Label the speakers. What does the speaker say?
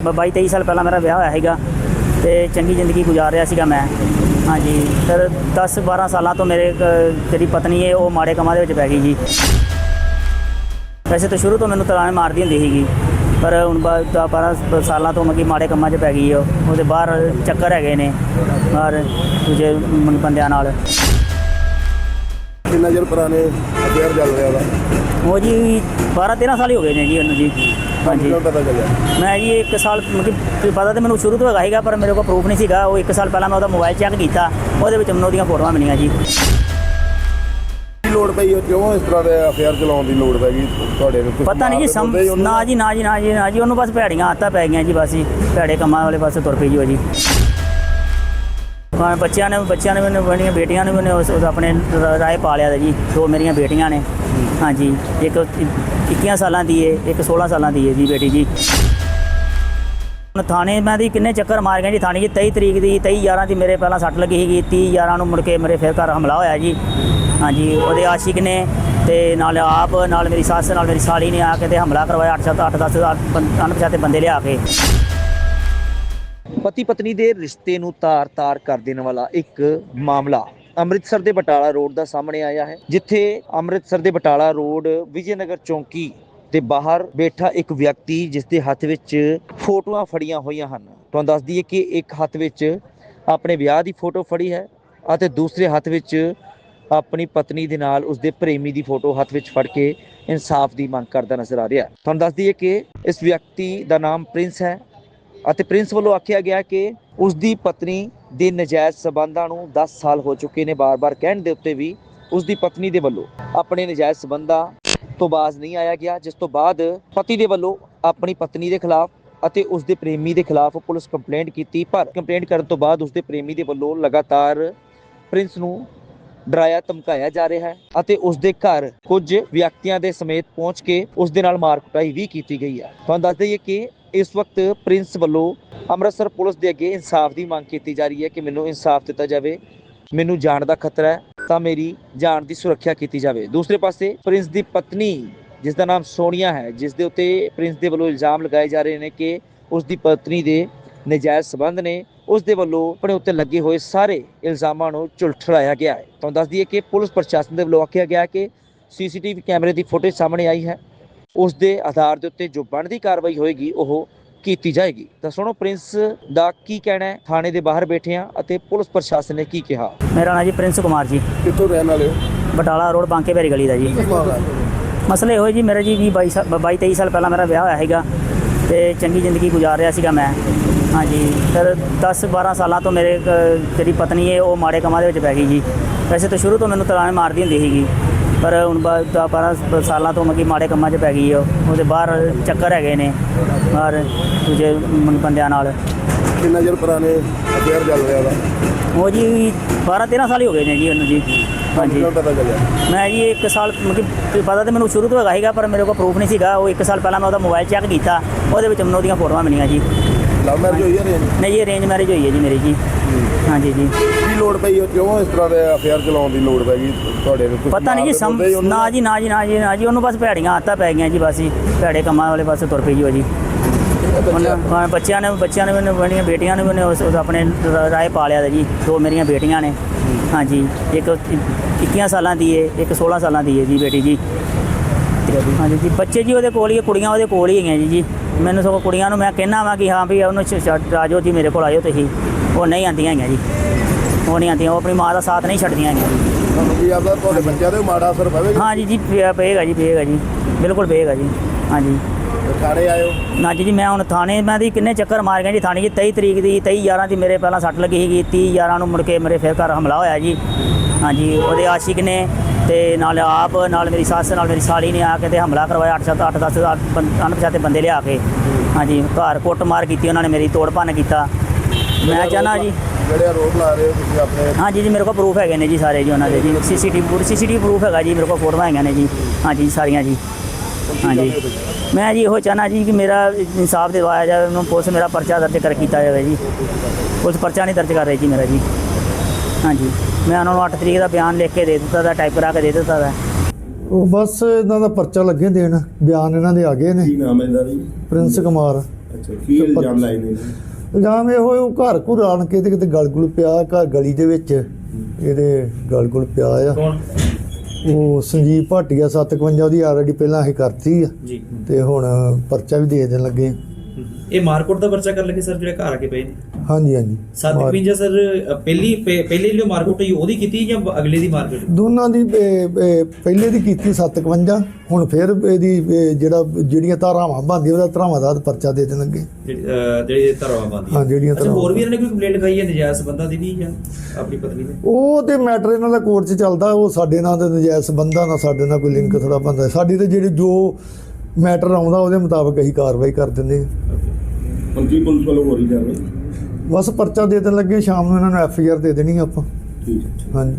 Speaker 1: ਬ- 22 23 ਸਾਲ ਪਹਿਲਾਂ ਮੇਰਾ ਵਿਆਹ ਹੋਇਆ ਸੀਗਾ ਤੇ ਚੰਗੀ ਜ਼ਿੰਦਗੀ ਗੁਜ਼ਾਰ ਰਿਹਾ ਸੀਗਾ ਮੈਂ। ਹਾਂਜੀ ਫਿਰ 10 12 ਸਾਲਾਂ ਤੋਂ ਮੇਰੇ ਇੱਕ ਜਿਹੜੀ ਪਤਨੀ ਹੈ ਉਹ ਮਾੜੇ ਕੰਮਾਂ ਦੇ ਵਿੱਚ ਪੈ ਗਈ ਜੀ। ਵੈਸੇ ਤਾਂ ਸ਼ੁਰੂ ਤੋਂ ਮੈਨੂੰ ਤਲਾਣੇ ਮਾਰਦੀ ਹੁੰਦੀ ਸੀਗੀ ਪਰ ਹੁਣ ਬਾ- ਦਸ 12 ਸਾਲਾਂ ਤੋਂ ਮਗੀ ਮਾੜੇ ਕੰਮਾਂ 'ਚ ਪੈ ਗਈ ਉਹ। ਉਹਦੇ ਬਾਹਰ ਚੱਕਰ ਹੈਗੇ ਨੇ ਬਾਹਰ ਦੂਜੇ ਮੁੰ- ਬੰਦਿਆਂ ਨਾਲ।
Speaker 2: ਕਿੰਨਾ ਚਿਰ ਪੁਰਾਣੇ ਅਫੇਅਰ ਚੱਲ ਰਿਹਾ ਵਾ?
Speaker 1: ਉਹ ਜੀ 12 13 ਸਾਲ ਹੀ ਹੋ ਗਏ ਨੇ ਜੀ ਉਹਨੂੰ ਜੀ। ਹਾਂਜੀ।
Speaker 2: ਕਿੰਨਾ ਪਤਾ ਚੱਲਿਆ?
Speaker 1: ਮੈਂ ਜੀ ਇੱਕ ਸਾਲ ਮਤਲਬ ਪਤਾ ਤੇ ਮੈਨੂੰ ਸ਼ੁਰੂ ਤੋਂ ਹੈਗਾ ਸੀਗਾ ਪਰ ਮੇਰੇ ਕੋਲ ਪ੍ਰੂਫ ਨਹੀਂ ਸੀਗਾ। ਉਹ ਇੱਕ ਸਾਲ ਪਹਿਲਾਂ ਮੈਂ ਉਹਦਾ ਮੋਬਾਈਲ ਚੈੱਕ ਕੀਤਾ। ਉਹਦੇ ਵਿੱਚ ਮੈਨੂੰ ਉਹਦੀਆਂ ਫੋਟੋਆਂ ਮਿਲੀਆਂ ਜੀ।
Speaker 2: ਕੀ ਲੋੜ ਪਈ ਉਹ ਕਿਉਂ ਇਸ ਤਰ੍ਹਾਂ ਦੇ ਅਫੇਅਰ ਚਲਾਉਣ ਦੀ ਲੋੜ ਪੈ ਗਈ ਤੁਹਾਡੇ ਨੂੰ ਕੁਛ
Speaker 1: ਪਤਾ ਨਹੀਂ ਜੀ ਸਮ
Speaker 2: ਉਹਨੂੰ?
Speaker 1: ਨਾ ਜੀ ਨਾ ਜੀ ਨਾ ਜੀ ਨਾ ਜੀ ਉਹਨੂੰ ਬਸ ਭੈੜੀਆਂ ਆਦਤਾਂ ਪੈ ਗਈਆਂ ਜੀ ਬਸ ਜੀ। ਭੈੜੇ ਕੰਮਾਂ ਵਾਲੇ ਪਾਸੇ ਤੁਰ ਪਈ ਜੀ ਉਹ ਜੀ। ਹਾਂ ਬੱਚਿਆਂ ਨੇ ਬੱਚਿਆਂ ਨੇ ਮੈਨੂੰ ਮੇਰੀਆਂ ਬੇਟੀਆਂ ਨੇ ਮੈਨੂੰ ਉਸ ਉਸ ਆਪਣੇ ਰਾਏ ਪਾਲਿਆ ਦਾ ਜੀ ਦੋ ਮੇਰੀਆਂ ਬੇਟੀਆਂ ਨੇ। ਹਾਂਜੀ, ਇੱਕ 21 ਸਾਲਾਂ ਦੀ ਏ, ਇੱਕ 16 ਸਾਲਾਂ ਦੀ ਏ ਜੀ ਬੇਟੀ ਜੀ। ਹੁਣ ਥਾਣੇ ਮੈਂ ਦੀ ਕਿੰਨੇ ਚੱਕਰ ਮਾਰ ਗਏ ਜੀ, ਥਾਣੇ ਜੀ 23 ਤਰੀਕ ਦੀ 23 11 ਦੀ ਮੇਰੇ ਪਹਿਲਾਂ ਸੱਟ ਲੱਗੀ ਸੀਗੀ 30 11 ਨੂੰ ਮੁੜ ਕੇ ਮੇਰੇ ਫਿਰ ਘਰ ਹਮਲਾ ਹੋਇਆ ਜੀ। ਹਾਂਜੀ, ਉਹਦੇ ਆਸ਼ਿਕ ਨੇ ਤੇ ਨਾਲ ਆਪ, ਨਾਲ ਮੇਰੀ ਸੱਸ, ਨਾਲ ਮੇਰੀ ਸਾਲੀ ਨੇ ਆ ਕੇ ਤੇ ਹਮਲਾ ਕਰਵਾਇਆ 8 7 8 10 ਅਣਪਛਾਤੇ ਬੰਦੇ ਲਿਆ ਕੇ।
Speaker 3: ਪਤੀ ਪਤਨੀ ਦੇ ਰਿਸ਼ਤੇ ਨੂੰ ਤਾਰ-ਤਾਰ ਕਰ ਦੇਣ ਵਾਲਾ ਇੱਕ ਮਾਮਲਾ। ਅੰਮ੍ਰਿਤਸਰ ਦੇ ਬਟਾਲਾ ਰੋਡ ਦਾ ਸਾਹਮਣੇ ਆਇਆ ਹੈ, ਜਿੱਥੇ ਅੰਮ੍ਰਿਤਸਰ ਦੇ ਬਟਾਲਾ ਰੋਡ ਵਿਜੇਨਗਰ ਚੌਂਕੀ ਦੇ ਬਾਹਰ ਬੈਠਾ ਇੱਕ ਵਿਅਕਤੀ ਜਿਸ ਦੇ ਹੱਥ ਵਿੱਚ ਫੋਟੋਆਂ ਫੜੀਆਂ ਹੋਈਆਂ ਹਨ। ਤੁਹਾਨੂੰ ਦੱਸ ਦਈਏ ਕਿ ਇੱਕ ਹੱਥ ਵਿੱਚ ਆਪਣੇ ਵਿਆਹ ਦੀ ਫੋਟੋ ਫੜੀ ਹੈ ਅਤੇ ਦੂਸਰੇ ਹੱਥ ਵਿੱਚ ਆਪਣੀ ਪਤਨੀ ਦੇ ਨਾਲ ਉਸਦੇ ਪ੍ਰੇਮੀ ਦੀ ਫੋਟੋ ਹੱਥ ਵਿੱਚ ਫੜ ਕੇ ਇਨਸਾਫ ਦੀ ਮੰਗ ਕਰਦਾ ਨਜ਼ਰ ਆ ਰਿਹਾ ਹੈ। ਤੁਹਾਨੂੰ ਦੱਸ ਦਈਏ ਕਿ ਇਸ ਵਿਅਕਤੀ ਦਾ ਨਾਮ ਪ੍ਰਿੰਸ ਹੈ ਅਤੇ ਪ੍ਰਿੰਸ ਵੱਲੋਂ ਆਖਿਆ ਗਿਆ ਕਿ ਉਸ ਦੀ ਪਤਨੀ ਦੇ ਨਜਾਇਜ਼ ਸਬੰਧਾਂ ਨੂੰ 10 ਸਾਲ ਹੋ ਚੁੱਕੇ ਨੇ ਬਾਰ-ਬਾਰ ਕਹਿਣ ਦੇ ਉੱਤੇ ਵੀ ਉਸ ਦੀ ਪਤਨੀ ਦੇ ਵੱਲੋਂ ਆਪਣੇ ਨਜਾਇਜ਼ ਸਬੰਧਾਂ ਤੋਂ ਬਾਜ਼ ਨਹੀਂ ਆਇਆ ਗਿਆ, ਜਿਸ ਤੋਂ ਬਾਅਦ ਪਤੀ ਦੇ ਵੱਲੋਂ ਆਪਣੀ ਪਤਨੀ ਦੇ ਖਿਲਾਫ ਅਤੇ ਉਸ ਦੇ ਪ੍ਰੇਮੀ ਦੇ ਖਿਲਾਫ ਪੁਲਿਸ ਕੰਪਲੇਂਟ ਕੀਤੀ, ਪਰ ਕੰਪਲੇਂਟ ਕਰਨ ਤੋਂ ਬਾਅਦ ਉਸ ਦੇ ਪ੍ਰੇਮੀ ਦੇ ਵੱਲੋਂ ਲਗਾਤਾਰ ਪ੍ਰਿੰਸ ਨੂੰ ਡਰਾਇਆ ਧਮਕਾਇਆ ਜਾ ਰਿਹਾ ਹੈ ਅਤੇ ਉਸ ਦੇ ਘਰ ਕੁਝ ਵਿਅਕਤੀਆਂ ਦੇ ਸਮੇਤ ਪਹੁੰਚ ਕੇ ਉਸ ਦੇ ਨਾਲ ਮਾਰ ਕੁਟਾਈ ਵੀ ਕੀਤੀ ਗਈ ਹੈ। ਤੁਹਾਨੂੰ ਦੱਸ ਦਈਏ ਕਿ ਇਸ ਵਕਤ ਪ੍ਰਿੰਸ ਵੱਲੋਂ ਅੰਮ੍ਰਿਤਸਰ ਪੁਲਿਸ ਦੇ ਅੱਗੇ ਇਨਸਾਫ ਦੀ ਮੰਗ ਕੀਤੀ ਜਾ ਰਹੀ ਹੈ ਕਿ ਮੈਨੂੰ ਇਨਸਾਫ ਦਿੱਤਾ ਜਾਵੇ, ਮੈਨੂੰ ਜਾਨ ਦਾ ਖਤਰਾ ਹੈ ਤਾਂ ਮੇਰੀ ਜਾਨ ਦੀ ਸੁਰੱਖਿਆ ਕੀਤੀ ਜਾਵੇ। ਦੂਸਰੇ ਪਾਸੇ ਪ੍ਰਿੰਸ ਦੀ ਪਤਨੀ, ਜਿਸ ਦਾ ਨਾਮ ਸੋਨੀਆ ਹੈ, ਜਿਸ ਦੇ ਉੱਤੇ ਪ੍ਰਿੰਸ ਦੇ ਵੱਲੋਂ ਇਲਜ਼ਾਮ ਲਗਾਏ ਜਾ ਰਹੇ ਨੇ ਕਿ ਉਸ ਦੀ ਪਤਨੀ ਦੇ ਨਜਾਇਜ਼ ਸਬੰਧ ਨੇ ਉਸ ਦੇ ਵੱਲੋਂ ਆਪਣੇ ਉੱਤੇ ਲੱਗੇ ਹੋਏ ਸਾਰੇ ਇਲਜ਼ਾਮਾਂ ਨੂੰ ਝੁਲਠਲਾਇਆ ਗਿਆ ਹੈ। ਤੁਹਾਨੂੰ ਦੱਸ ਦਈਏ ਕਿ ਪੁਲਿਸ ਪ੍ਰਸ਼ਾਸਨ ਦੇ ਵੱਲੋਂ ਆਖਿਆ ਗਿਆ ਕਿ ਸੀਸੀਟੀਵੀ ਕੈਮਰੇ ਦੀ ਫੁਟੇਜ ਸਾਹਮਣੇ ਆਈ ਹੈ। ਉਸ ਦੇ ਆਧਾਰ ਦੇ ਉੱਤੇ ਜੋ ਬਣਦੀ ਕਾਰਵਾਈ ਹੋਏਗੀ ਉਹ ਕੀਤੀ ਜਾਏਗੀ। ਤਾਂ ਸੁਣੋ ਪ੍ਰਿੰਸ ਦਾ ਕੀ ਕਹਿਣਾ ਹੈ? ਥਾਣੇ ਦੇ ਬਾਹਰ ਬੈਠੇ ਆ ਅਤੇ ਪੁਲਿਸ ਪ੍ਰਸ਼ਾਸਨ ਨੇ ਕੀ ਕਿਹਾ?
Speaker 1: ਮੇਰਾ ਨਾਂ ਜੀ ਪ੍ਰਿੰਸ ਕੁਮਾਰ ਜੀ।
Speaker 2: ਕਿੱਥੋਂ ਰਹਿਣ ਵਾਲੇ ਹੋ?
Speaker 1: ਬਟਾਲਾ ਰੋਡ ਬਾਂਕੇ ਭੈਰੀ ਗਲੀ ਦਾ ਜੀ। ਮਸਲੇ ਹੋਏ ਜੀ ਮੇਰੇ ਜੀ 20 22 ਸਾਲ 22 23 ਸਾਲ ਪਹਿਲਾਂ ਮੇਰਾ ਵਿਆਹ ਹੋਇਆ ਸੀਗਾ ਤੇ ਚੰਗੀ ਜ਼ਿੰਦਗੀ ਗੁਜ਼ਾਰ ਰਿਹਾ ਸੀਗਾ ਮੈਂ। ਹਾਂਜੀ। ਫਿਰ 10 12 ਸਾਲਾਂ ਤੋਂ ਮੇਰੇ ਜਿਹੜੀ ਪਤਨੀ ਹੈ ਉਹ ਮਾੜੇ ਕੰਮਾਂ ਦੇ ਵਿੱਚ ਪੈ ਗਈ ਜੀ। ਵੈਸੇ ਤਾਂ ਸ਼ੁਰੂ ਤੋਂ ਮੈਨੂੰ ਤਲਾਣੇ ਮਾਰਦੀ ਹੁੰਦੀ ਸੀਗੀ। ਪਰ ਹੁਣ ਬਾ- ਦਸ 12 ਸਾਲਾਂ ਤੋਂ ਮਗੀ ਮਾੜੇ ਕੰਮਾਂ 'ਚ ਪੈ ਗਈ ਉਹ। ਉਹਦੇ ਬਾਹਰ ਚੱਕਰ ਹੈਗੇ ਨੇ ਬਾਹਰ ਦੂਜੇ ਮੁੰ- ਬੰਦਿਆਂ ਨਾਲ।
Speaker 2: ਕਿੰਨਾ ਚਿਰ ਪੁਰਾਣੇ ਅਫੇਅਰ ਚੱਲ ਰਿਹਾ ਵਾ?
Speaker 1: ਉਹ ਜੀ 12 13 ਸਾਲ ਹੀ ਹੋ ਗਏ ਨੇ ਜੀ ਉਹਨੂੰ ਜੀ। ਹਾਂਜੀ।
Speaker 2: ਕਿੰਨਾ ਪਤਾ ਚੱਲਿਆ?
Speaker 1: ਮੈਂ ਜੀ ਇੱਕ ਸਾਲ ਮਤਲਬ ਪਤਾ ਤੇ ਮੈਨੂੰ ਸ਼ੁਰੂ ਤੋਂ ਹੈਗਾ ਸੀਗਾ ਪਰ ਮੇਰੇ ਕੋਲ ਪ੍ਰੂਫ ਨਹੀਂ ਸੀਗਾ। ਉਹ ਇੱਕ ਸਾਲ ਪਹਿਲਾਂ ਮੈਂ ਉਹਦਾ ਮੋਬਾਈਲ ਚੈੱਕ ਕੀਤਾ। ਉਹਦੇ ਵਿੱਚ ਮੈਨੂੰ ਉਹਦੀਆਂ ਫੋਟੋਆਂ ਮਿਲੀਆਂ ਜੀ।
Speaker 2: ਲਵ ਮੈਰਿਜ ਹੋਈ ਹੈ ਨਹੀਂ
Speaker 1: ਨਹੀਂ ਜੀ ਅਰੇਂਜ ਮੈਰਿਜ ਹੋਈ ਹੈ ਜੀ ਮੇਰੀ ਜੀ। ਹਾਂਜੀ ਜੀ।
Speaker 2: ਕੀ ਲੋੜ ਪਈ ਉਹ ਕਿਉਂ ਇਸ ਤਰ੍ਹਾਂ ਦੇ ਅਫੇਅਰ ਚਲਾਉਣ ਦੀ ਲੋੜ ਪੈ ਗਈ ਤੁਹਾਡੇ ਨੂੰ
Speaker 1: ਪਤਾ ਨਹੀਂ ਜੀ ਸਮ
Speaker 2: ਉਹਨੂੰ?
Speaker 1: ਨਾ ਜੀ ਨਾ ਜੀ ਨਾ ਜੀ ਨਾ ਜੀ ਉਹਨੂੰ ਬਸ ਭੈੜੀਆਂ ਆਦਤਾਂ ਪੈ ਗਈਆਂ ਜੀ ਬਸ ਜੀ। ਭੈੜੇ ਕੰਮਾਂ ਵਾਲੇ ਪਾਸੇ ਤੁਰ ਪਈ ਜੀ ਉਹ ਜੀ। ਹੁਣ ਹਾਂ, ਬੱਚਿਆਂ ਨੇ ਬੱਚਿਆਂ ਨੇ ਮੈਨੂੰ ਮੇਰੀਆਂ ਬੇਟੀਆਂ ਨੇ ਮੈਨੂੰ ਉਸ ਉਸ ਆਪਣੇ ਰ- ਰਾਏ ਪਾਲਿਆ ਦਾ ਜੀ ਦੋ ਮੇਰੀਆਂ ਬੇਟੀਆਂ ਨੇ। ਹਾਂਜੀ ਇੱਕ 21 ਸਾਲਾਂ ਦੀ ਏ ਇੱਕ 16 ਸਾਲਾਂ ਦੀ ਏ ਜੀ ਬੇਟੀ ਜੀ। ਹਾਂਜੀ ਜੀ ਬੱਚੇ ਜੀ ਉਹਦੇ ਕੋਲ ਹੀ ਆ, ਕੁੜੀਆਂ ਉਹਦੇ ਕੋਲ ਹੀ ਹੈਗੀਆਂ ਜੀ ਜੀ। ਮੈਨੂੰ ਸਗੋਂ ਕੁੜੀਆਂ ਨੂੰ ਮੈਂ ਕਹਿਣਾ ਵਾਂ ਕਿ ਹਾਂ ਵੀ ਉਹਨੂੰ ਛੱਡ ਆਜੋ ਜੀ ਮੇਰੇ ਕੋਲ ਆਇਓ ਤੁਸੀਂ। ਉਹ ਨਹੀਂ ਆਉਂਦੀਆਂ ਹੈਗੀਆਂ ਜੀ। ਉਹ ਨਹੀਂ ਆਉਂਦੀਆਂ ਉਹ ਆਪਣੀ ਮਾਂ ਦਾ ਸਾਥ ਨਹੀਂ ਛੱਡਦੀਆਂ ਹੈਗੀਆਂ ਜੀ।
Speaker 2: ਤੁਹਾਨੂੰ ਕੀ ਆਪਦਾ ਤੁਹਾਡੇ ਬੱਚਿਆਂ ਦੇ ਮਾੜਾ ਅਸਰ ਪਵੇਗਾ?
Speaker 1: ਹਾਂ ਜੀ ਜੀ ਪਏ- ਪਏਗਾ ਜੀ ਪਏਗਾ ਜੀ। ਬਿਲਕੁਲ ਪਏਗਾ ਜੀ। ਹਾਂਜੀ
Speaker 2: ਥਾਣੇ ਆਇਓ।
Speaker 1: ਨਾ ਜੀ ਜੀ ਮੈਂ ਹੁਣ ਥਾਣੇ ਮੈਂ ਦੀ ਕਿੰਨੇ ਚੱਕਰ ਮਾਰ ਗਏ ਜੀ ਥਾਣੇ ਜੀ। 23 ਤਰੀਕ ਦੀ 23 11 ਦੀ ਮੇਰੇ ਪਹਿਲਾਂ ਸੱਟ ਲੱਗੀ ਸੀਗੀ। 30 11 ਨੂੰ ਮੁੜ ਕੇ ਮੇਰੇ ਫਿਰ ਘਰ ਹਮਲਾ ਹੋਇਆ ਜੀ। ਹਾਂਜੀ ਉਹਦੇ ਆਸ਼ਿਕ ਨੇ ਤੇ ਨਾਲ ਆਪ ਨਾਲ ਮੇਰੀ ਸੱਸ ਨਾਲ ਮੇਰੀ ਸਾਲੀ ਨੇ ਆ ਕੇ ਤੇ ਹਮਲਾ ਕਰਵਾਇਆ 8 7 8 10 ਅਣਪਛਾਤੇ ਬੰਦੇ ਲਿਆ ਕੇ। ਹਾਂਜੀ ਘਰ ਕੁੱਟ ਮਾਰ ਕੀਤੀ ਉਹਨਾਂ ਨੇ ਮੇਰੀ ਤੋੜ ਭੰਨ ਕੀਤਾ। ਮੈਂ ਚਾਹਨਾ ਜੀ।
Speaker 2: ਜਿਹੜੇ ਆਰੋਪ ਲਾ ਰਹੇ ਹੋ ਤੁਸੀਂ ਆਪਣੇ?
Speaker 1: ਹਾਂਜੀ ਜੀ ਮੇਰੇ ਕੋਲ ਪ੍ਰੂਫ ਹੈਗੇ ਨੇ ਜੀ ਸਾਰੇ ਜੀ ਉਹਨਾਂ ਦੇ ਜੀ। ਸੀਸੀਟੀਵੀ ਪੂਰੀ ਸੀਸੀਟੀਵੀ ਪ੍ਰੂਫ ਹੈਗਾ ਜੀ ਮੇਰੇ ਕੋਲ ਫੋਟੋਆਂ ਹੈਗੀਆਂ ਨੇ ਜੀ। ਹਾਂਜੀ ਸਾਰੀਆਂ ਜੀ। ਹਾਂਜੀ। ਮੈਂ ਜੀ ਇਹੋ ਚਾਹਨਾ ਜੀ ਕਿ ਮੇਰਾ ਇਨਸਾਫ ਦਿਵਾਇਆ ਜਾਵੇ ਉਹਨੂੰ ਪੁਲਿਸ ਮੇਰਾ ਪਰਚਾ ਦਰਜ ਕਰ ਕੀਤਾ ਜਾਵੇ ਜੀ। ਪੁਲਿਸ ਪਰਚਾ ਨਹੀਂ ਦਰਜ ਕਰ ਰਹੀ ਜੀ ਮੇਰਾ ਜੀ। ਹਾਂਜੀ। ਮੈਂ ਉਹਨਾਂ ਨੂੰ 8 ਤਰੀਕ ਦਾ ਬਿਆਨ ਲਿਖ ਕੇ ਦੇ ਦਿੱਤਾ ਦਾ ਟਾਈਪ ਕਰਾ ਕੇ ਦੇ ਦਿੱਤਾ ਦਾ।
Speaker 4: ਉਹ ਬਸ ਇਹਨਾਂ ਦਾ ਪਰਚਾ ਲੱਗੇ ਦੇਣ। ਬਿਆਨ ਇਹਨਾਂ ਦੇ ਆ ਗਏ ਨੇ।
Speaker 2: ਕੀ ਨਾਮ ਹੈ ਇਹਦਾ ਜੀ
Speaker 4: ਪ੍ਰਿੰਸ ਕੁਮਾਰ।
Speaker 2: ਅੱਛਾ ਕੀ ਇਲਜ਼ਾਮ ਲਾਏ ਨੇ? ਜੀ?
Speaker 4: ਇਲਜ਼ਾਮ ਇਹ ਹੋਏ ਉਹ ਘਰ ਘੁਰ ਆਣ ਕੇ ਤੇ ਕਿਤੇ ਗਲ ਗੁਲ ਪਿਆ ਘਰ ਗਲੀ ਦੇ ਵਿੱਚ। ਇਹਦੇ ਗਲ ਗੁਲ ਪਿਆ ਆ। ਉਹ ਸੰਜੀਵ ਭਾਟੀਆ 57 ਉਹਦੀ ਆਲਰੇਡੀ ਪਹਿਲਾਂ ਅਸੀਂ ਕਰਤੀ ਆ।
Speaker 3: ਜੀ।
Speaker 4: ਤੇ ਹੁਣ ਪਰਚਾ ਵੀ ਦੇ ਦੇਣ ਲੱਗੇ
Speaker 3: ਇਹ ਮਾਰਕੋਟ ਦਾ ਪਰਚਾ ਕਰ ਲਗੇ ਸਰ ਜਿਹੜੇ ਘਰ ਆ ਕੇ ਪਏ ਨੇ?
Speaker 4: ਹਾਂਜੀ ਹਾਂਜੀ। ਮਾਰ-
Speaker 3: 755 ਸਰ ਅ, ਪਹਿਲੀ ਪਹਿ- ਪਹਿਲੀ ਜਿਹੜੀ ਮਾਰਕੋਟ ਹੋਈ ਉਹਦੀ ਕੀਤੀ ਜਾਂ ਅਗਲੇ ਦੀ ਮਾਰਕੀਟ?
Speaker 4: ਦੋਨਾਂ ਦੀ ਇਹ, ਇਹ, ਪਹਿਲੇ ਦੀ ਕੀਤੀ 57 ਹੁਣ ਫਿਰ ਇਹਦੀ ਇਹ, ਜਿਹੜਾ ਜਿਹੜੀਆਂ ਧਾਰਾਵਾਂ ਬਣਦੀਆਂ ਉਹਦਾ ਧਾਰਾਵਾਂ ਦਾ ਪਰਚਾ ਦੇ ਦੇਣ ਲੱਗੇ।
Speaker 3: ਜਿਹੜੇ ਧਰਵਾ ਬੰਦੀ
Speaker 4: ਹਾਂ, ਜਿਹੜੀਆਂ
Speaker 3: ਅੱਛਾ
Speaker 4: ਧਾਰਾਵਾਂ।
Speaker 3: ਹੋਰ ਵੀ ਇਹਨਾਂ ਨੇ ਕੋਈ ਕੰਪਲੇਂਟ ਲਿਖਾਈ ਹੈ ਨਜਾਇਜ਼ ਬੰਦਾ ਦੀ ਵੀ ਜਾਂ ਆਪਣੀ ਪਤਨੀ ਦੇ?
Speaker 4: ਉਹ ਤੇ ਮੈਟਰ ਇਹਨਾਂ ਦਾ ਕੋਰਟ 'ਚ ਚੱਲਦਾ ਉਹ ਸਾਡੇ ਨਾਲ ਨਜਾਇਜ਼ ਸੰਬੰਧਾਂ ਨਾਲ ਸਾਡੇ ਨਾਲ ਕੋਈ ਲਿੰਕ ਥੋੜਾ ਬੰਦਾ ਸਾਡੀ ਤੇ ਜਿਹੜੀ ਜੋ ਮੈਟਰ ਆਉਂਦਾ ਉਹਦੇ ਮੁਤਾਬਕ ਅਸੀਂ ਕਾਰਵਾਈ ਕਰ ਦਿੰਦੇ ਹਾਂ।
Speaker 2: ਹੁਣ ਕੀ ਪੁਲਿਸ ਵੱਲੋਂ ਹੋ ਰਹੀ। ਜਾਵੇ
Speaker 4: ਬਸ ਪਰਚਾ ਦੇ ਦੇਣ ਲੱਗੇ ਸ਼ਾਮ ਨੂੰ ਇਹਨਾਂ ਨੂੰ ਐਫ ਆਈ ਆਰ ਦੇ ਦੇਣੀ ਆਪਾਂ।
Speaker 2: ਠੀਕ ਹੈ।
Speaker 4: ਹਾਂਜੀ।